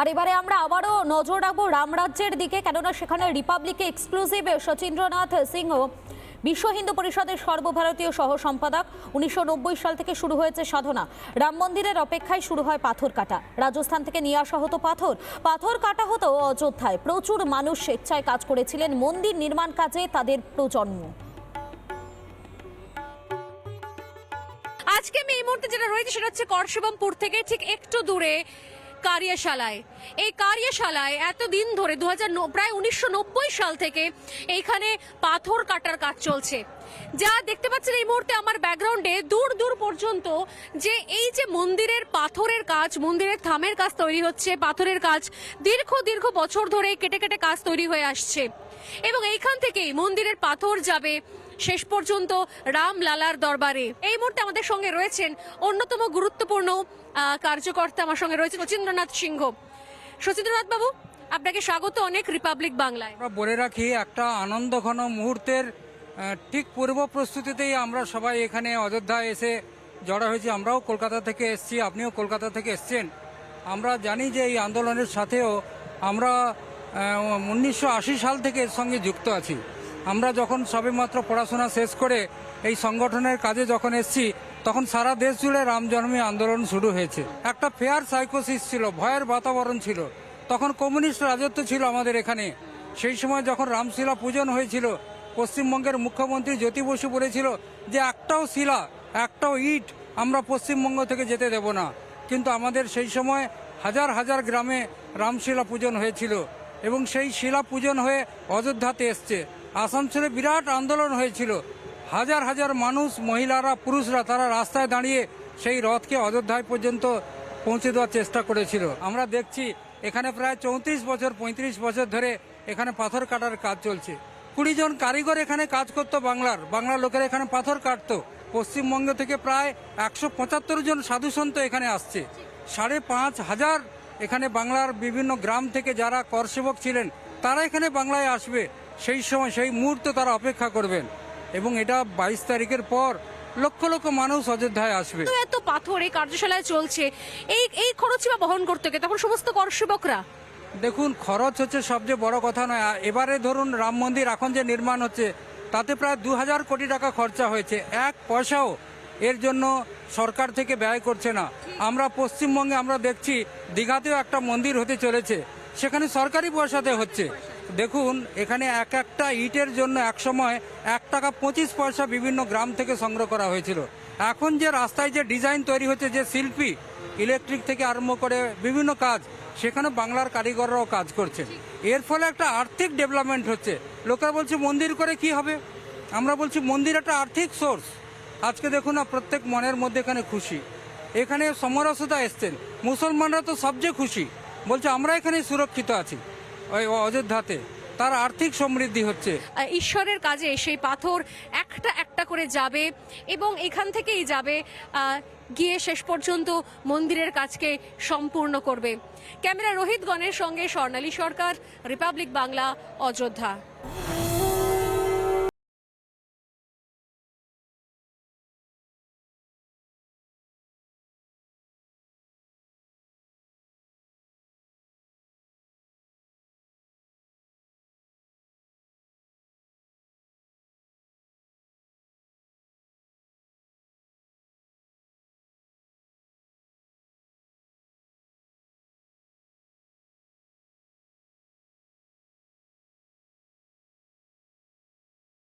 আর এবারে আমরা আবারও নজর রাখব রামরাজ্যের দিকে, কেননা সেখানে রিপাবলিকে এক্সক্লুসিভ সচিন্দ্রনাথ সিংহ বিশ্ব হিন্দু পরিষদের সর্বভারতীয় সহ সম্পাদক। উনিশশো নব্বই সাল থেকে শুরু হয়েছে সাধনা। রাম মন্দিরের অপেক্ষায় শুরু হয় পাথর কাটা। রাজস্থান থেকে নিয়ে আসা হতো পাথর। পাথর কাটা হতো অযোধ্যায়। প্রচুর মানুষ স্বেচ্ছায় কাজ করেছিলেন। মন্দির নির্মাণ কাজে তাদের প্রজন্ম। আজকে আমি এই মুহূর্তে যেটা রয়েছে সেটা হচ্ছে করশিবমপুর থেকে ঠিক একটু দূরে কারিয়াশালায়। এই কারিয়াশালায় এতদিন ধরে দু প্রায় উনিশশো নব্বই সাল থেকে এইখানে পাথর কাটার কাজ চলছে। যা দেখতে পাচ্ছেন এই মুহূর্তে আমার ব্যাকগ্রাউন্ডে দূর দূর পর্যন্ত যে এই যে মন্দিরের পাথরের কাজ, মন্দিরের থামের কাজ তৈরি হচ্ছে, পাথরের কাজ দীর্ঘ দীর্ঘ বছর ধরে কেটে কেটে কাজ তৈরি হয়ে আসছে। এবং এইখান থেকেই মন্দিরের পাথর যাবে শেষ পর্যন্ত রাম লালার দরবারে। এই মুহূর্তে আমাদের সঙ্গে রয়েছেন অন্যতম গুরুত্বপূর্ণ কার্যকর্তা আমার সঙ্গে রয়েছেন সচিন্দ্রনাথ সিংহ। সচিন্দ্রনাথ বাবু, আপনাকে স্বাগত অনেক রিপাবলিক বাংলায়। আমরা বলে রাখি, একটা আনন্দঘন মুহূর্তের ঠিক পূর্ব প্রস্তুতিতেই আমরা সবাই এখানে অযোধ্যায় এসে জড়া হয়েছি। আমরাও কলকাতা থেকে এসেছি, আপনিও কলকাতা থেকে এসছেন। আমরা জানি যে এই আন্দোলনের সাথেও আমরা উনিশশো আশি সাল থেকে এর সঙ্গে যুক্ত আছি। আমরা যখন সবেমাত্র পড়াশোনা শেষ করে এই সংগঠনের কাজে যখন এসেছি, তখন সারা দেশ জুড়ে রাম জন্মী আন্দোলন শুরু হয়েছে। একটা ফেয়ার সাইকোসিস ছিল, ভয়ের বাতাবরণ ছিল। তখন কমিউনিস্ট রাজত্ব ছিল আমাদের এখানে। সেই সময় যখন রামশিলা পূজন হয়েছিল, পশ্চিমবঙ্গের মুখ্যমন্ত্রী জ্যোতি বসু বলেছিল যে, একটাও শিলা, একটাও ইট আমরা পশ্চিমবঙ্গ থেকে যেতে দেব না। কিন্তু আমাদের সেই সময় হাজার হাজার গ্রামে রামশিলা পূজন হয়েছিল এবং সেই শিলা পূজন হয়ে অযোধ্যাতে এসছে। আসানসোলে বিরাট আন্দোলন হয়েছিল। হাজার হাজার মানুষ, মহিলারা, পুরুষরা, তারা রাস্তায় দাঁড়িয়ে সেই রথকে অযোধ্যায় পর্যন্ত পৌঁছে দেওয়ার চেষ্টা করেছিল। আমরা দেখছি এখানে প্রায় চৌত্রিশ বছর, পঁয়ত্রিশ বছর ধরে এখানে পাথর কাটার কাজ চলছে। কুড়ি জন কারিগর এখানে কাজ করতো বাংলার। বাংলার লোকেরা এখানে পাথর কাটতো। পশ্চিমবঙ্গ থেকে প্রায় একশো পঁচাত্তর জন সাধুসন্ত এখানে আসছে। সাড়ে পাঁচ হাজার এখানে বাংলার বিভিন্ন গ্রাম থেকে যারা করসেবক ছিলেন, তারা এখানে বাংলায় আসবে। সেই সময় সেই মুহূর্ত তারা অপেক্ষা করবেন এবং এটা বাইশ তারিখের পর লক্ষ লক্ষ মানুষ অযোধ্যায় আসবে। এত পাথর এই কার্যশালায় চলছে এই এই খরচই বা বহন করতে গিয়ে তখন সমস্ত করসেবকরা দেখুন খরচ হচ্ছে সবচেয়ে বড় কথা নয়। এবারে ধরুন রাম মন্দির এখন যে নির্মাণ হচ্ছে তাতে প্রায় দু হাজার কোটি টাকা খরচা হয়েছে। এক পয়সাও এর জন্য সরকার থেকে ব্যয় করছে না। আমরা পশ্চিমবঙ্গে আমরা দেখছি দীঘাতেও একটা মন্দির হতে চলেছে। সেখানে সরকারি পয়সাতে হচ্ছে। দেখুন, এখানে এক একটা ইটের জন্য এক সময় এক টাকা পঁচিশ পয়সা বিভিন্ন গ্রাম থেকে সংগ্রহ করা হয়েছিল। এখন যে রাস্তায় যে ডিজাইন তৈরি হচ্ছে, যে শিল্পী ইলেকট্রিক থেকে আরম্ভ করে বিভিন্ন কাজ, সেখানে বাংলার কারিগররাও কাজ করছে। এর ফলে একটা আর্থিক ডেভেলপমেন্ট হচ্ছে। লোকেরা বলছে, মন্দির করে কি হবে? আমরা বলছি, মন্দির একটা আর্থিক সোর্স। আজকে দেখুন না, প্রত্যেক মনের মধ্যে এখানে খুশি। এখানে সমরসতা এসছেন। মুসলমানরা তো সবচেয়ে খুশি। বলছে, আমরা এখানে সুরক্ষিত আছি। ওই অযোধ্যাতে, তার আর্থিক সমৃদ্ধি হচ্ছে। ঈশ্বরের কাজে সেই পাথর একটা একটা করে যাবে এবং এখান থেকেই যাবে গিয়ে শেষ পর্যন্ত মন্দিরের কাজকে সম্পূর্ণ করবে। ক্যামেরা রোহিত গণের সঙ্গে স্বর্ণালী সরকার, রিপাবলিক বাংলা, অযোধ্যা।